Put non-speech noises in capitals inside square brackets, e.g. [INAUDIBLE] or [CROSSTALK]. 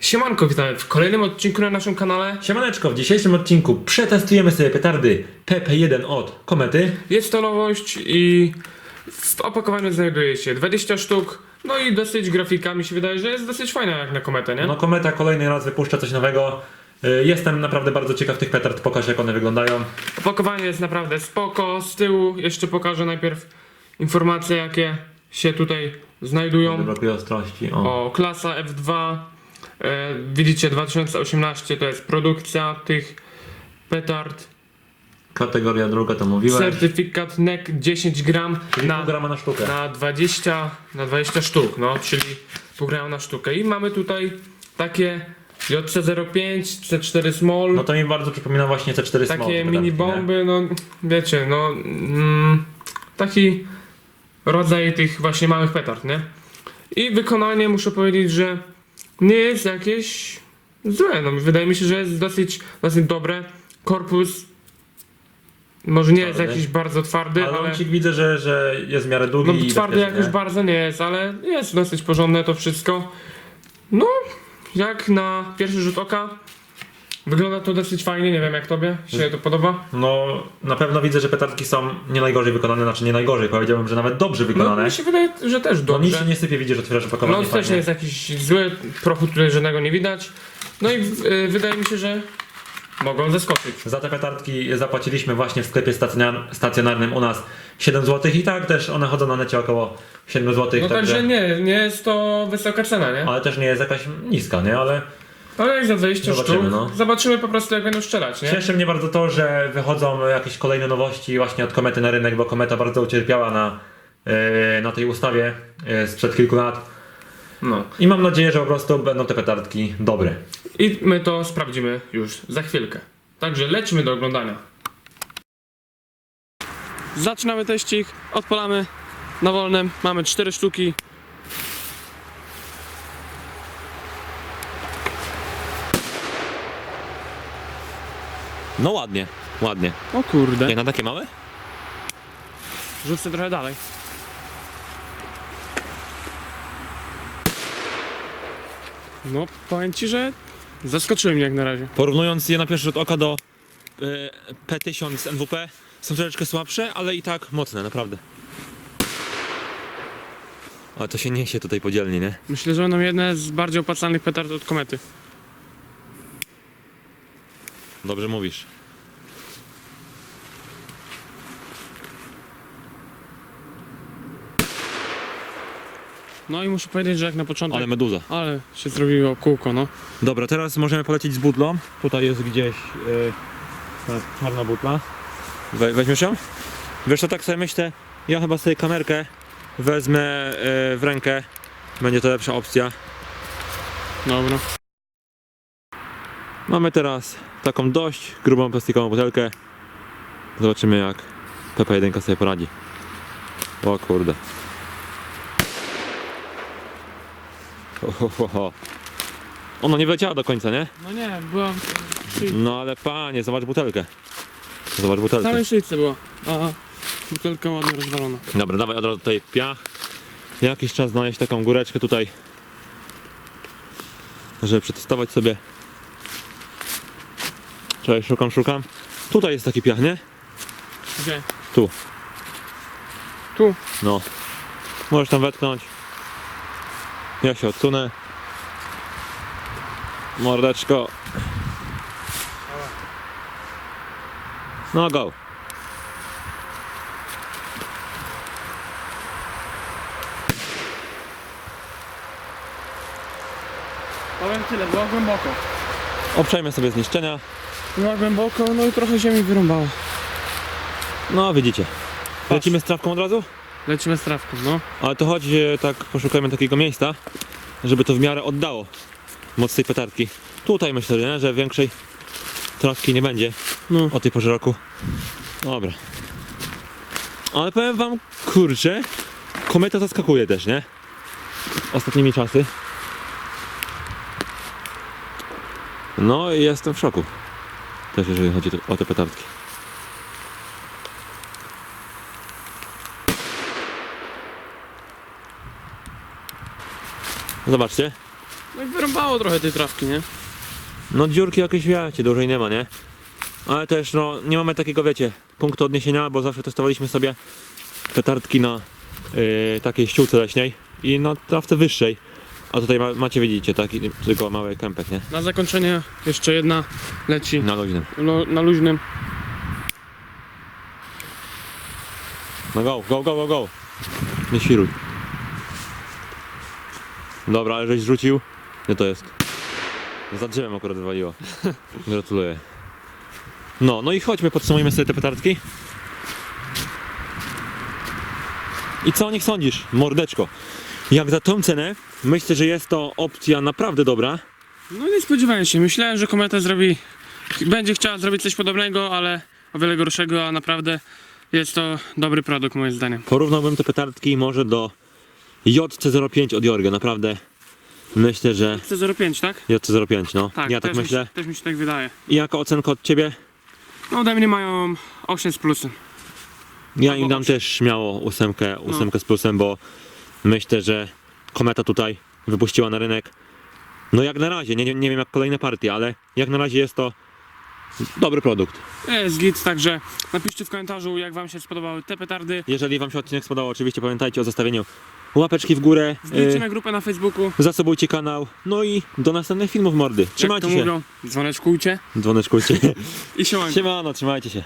Siemanko, witamy w kolejnym odcinku na naszym kanale. Siemaneczko, w dzisiejszym odcinku przetestujemy sobie petardy PP1 od Komety. Jest to nowość i w opakowaniu znajduje się 20 sztuk. No i dosyć grafika mi się wydaje, że jest dosyć fajna jak na kometę, nie? No Kometa kolejny raz wypuszcza coś nowego. Y, Jestem naprawdę bardzo ciekaw tych petard, pokaż jak one wyglądają. Opakowanie jest naprawdę spoko. Z tyłu jeszcze pokażę najpierw informacje jakie się tutaj znajdują. Brakuje ostrości. O. O, klasa F2. E, widzicie 2018 to jest produkcja tych petard. Kategoria druga to mówiłem. Certyfikat NEC 10 gram Czyli na pół grama na sztukę. na 20, na 20 sztuk, no, czyli pół grama na sztukę. I mamy tutaj takie JC05, C4 Small, No to mi bardzo przypomina właśnie te 4 takie mini bomby, no wiecie, no mm, taki rodzaj tych właśnie małych petard, nie? I wykonanie muszę powiedzieć, że nie jest jakieś złe, no wydaje mi się, że jest dosyć, dosyć dobre. Korpus może nie jest Twardy. jakiś bardzo twardy, Ale ale... widzę, że, że jest w miarę długi No i twardy bezpieczny, jakoś nie? bardzo nie jest, ale jest dosyć porządne to wszystko. No, jak na pierwszy rzut oka wygląda to dosyć fajnie, nie wiem jak tobie się to podoba. No na pewno widzę, że petardki są nie najgorzej wykonane, znaczy nie najgorzej, powiedziałbym, że nawet dobrze No, wykonane. mi się wydaje, że też No nic dobrze. się nie sypie, widzisz, otwierasz opakowanie No też fajnie. nie jest jakiś zły, prochu tutaj żadnego nie widać. No i y, wydaje mi się, że mogą zaskoczyć. Za te petardki zapłaciliśmy właśnie w sklepie stacjonar- stacjonarnym u nas 7 zł i tak też one chodzą na necie około 7 zł, No także, także nie, nie jest to wysoka cena, nie? ale też nie jest jakaś niska, nie? Ale Ale jak za 20 Zobaczymy, sztuk, no. zobaczymy po prostu jak będą strzelać, nie? cieszy mnie bardzo to, że wychodzą jakieś kolejne nowości właśnie od Komety na rynek, bo Kometa bardzo ucierpiała na, yy, na tej ustawie yy, sprzed kilku lat No. i mam nadzieję, że po prostu będą te petardki dobre. I my to sprawdzimy już za chwilkę. Także lecimy do oglądania. Zaczynamy teścik, odpalamy na wolnym. Mamy cztery sztuki. No ładnie, ładnie. O kurde. Jak na takie małe? Rzucę trochę dalej. No, powiem ci, że zaskoczyły mnie jak na razie. Porównując je na pierwszy rzut oka do y, P1000 z NWP, są troszeczkę słabsze, ale i tak mocne, naprawdę. Ale to się niesie tutaj podzielnie, nie? Myślę, że będą jedne z bardziej opłacalnych petard od komety. Dobrze mówisz. No i muszę powiedzieć, że jak na początek. Ale meduza. Ale się zrobiło kółko, no. Dobra, teraz możemy polecieć z butlą. Tutaj jest gdzieś yy, ta czarna butla. We, weźmiesz ją? Wiesz co, tak sobie myślę, ja chyba sobie kamerkę wezmę yy, w rękę. Będzie to lepsza opcja. Dobra. Mamy teraz taką dość grubą plastikową butelkę. Zobaczymy jak PP1 sobie poradzi. O kurde. Ho, ho, ho, ho. Ona nie wleciała do końca, nie? No nie, była w No ale panie, zobacz butelkę. Zobacz butelkę. samej szyjce była. A butelka ładnie rozwalona. Dobra, dawaj od razu tutaj piach. Jakiś czas znaleźć taką góreczkę tutaj. Żeby przetestować sobie. Czekaj, szukam, szukam. Tutaj jest taki piach, nie? Gdzie? Tu. Tu. No. Możesz tam wetknąć. Ja się odsunę. Mordeczko. No go. Powiem tyle, była głęboko. Uprzejmy sobie zniszczenia. Była głęboko, no i trochę ziemi wyrąbało. No widzicie. Lecimy z trawką od razu? Lecimy z trawką, no. Ale to chodź, e, tak poszukajmy takiego miejsca, żeby to w miarę oddało moc tej petarki. Tutaj myślę, że, nie? że większej trawki nie będzie No. o tej porze roku. Dobra. Ale powiem wam, kurczę, kometa zaskakuje też, nie? Ostatnimi czasy. No i jestem w szoku. Też jeżeli chodzi o te petardki. Zobaczcie. No i wyrąbało trochę tej trawki, nie? No dziurki jakieś wiecie, dłużej nie ma, nie? Ale też no nie mamy takiego wiecie, punktu odniesienia, bo zawsze testowaliśmy sobie petardki na yy, takiej ściółce leśnej i na trawce wyższej. A tutaj ma, macie widzicie taki tylko mały kępek, nie? Na zakończenie jeszcze jedna leci Na luźnym. lo, na luźnym. No go, go, go, go, go. Nie świruj. Dobra, ale żeś zrzucił. Nie to jest. Za drzewem akurat wywaliło. [LAUGHS] Gratuluję. No, no i chodźmy, podsumujmy sobie te petardki. I co o nich sądzisz, mordeczko? Jak za tą cenę, myślę, że jest to opcja naprawdę dobra. No nie spodziewałem się. Myślałem, że kometa zrobi. Będzie chciała zrobić coś podobnego, ale o wiele gorszego, a naprawdę jest to dobry produkt moim zdaniem. Porównałbym te petardki może do JC05 od Jorge, naprawdę. Myślę, że C05, tak? JC05, no. Tak, ja tak też myślę. Mi, się- też mi się tak wydaje. I jaka ocenka od ciebie? No ode mnie mają 8 z plusem. Ja im dam też śmiało ósemkę, ósemkę z plusem, bo myślę, że kometa tutaj wypuściła na rynek. No jak na razie, nie, nie, wiem jak kolejne partie, ale jak na razie jest to dobry produkt. Jest git, także napiszcie w komentarzu, jak wam się spodobały te petardy. Jeżeli wam się odcinek spodobał, oczywiście pamiętajcie o zostawieniu łapeczki w górę, Wbijcie yy, na grupę na Facebooku. zasubujcie kanał, no i do następnych filmów mordy. Jak Trzymajcie to się. mówią, dzwoneczkujcie Dzwoneczkujcie. [LAUGHS] i się Siemano, trzymajcie się.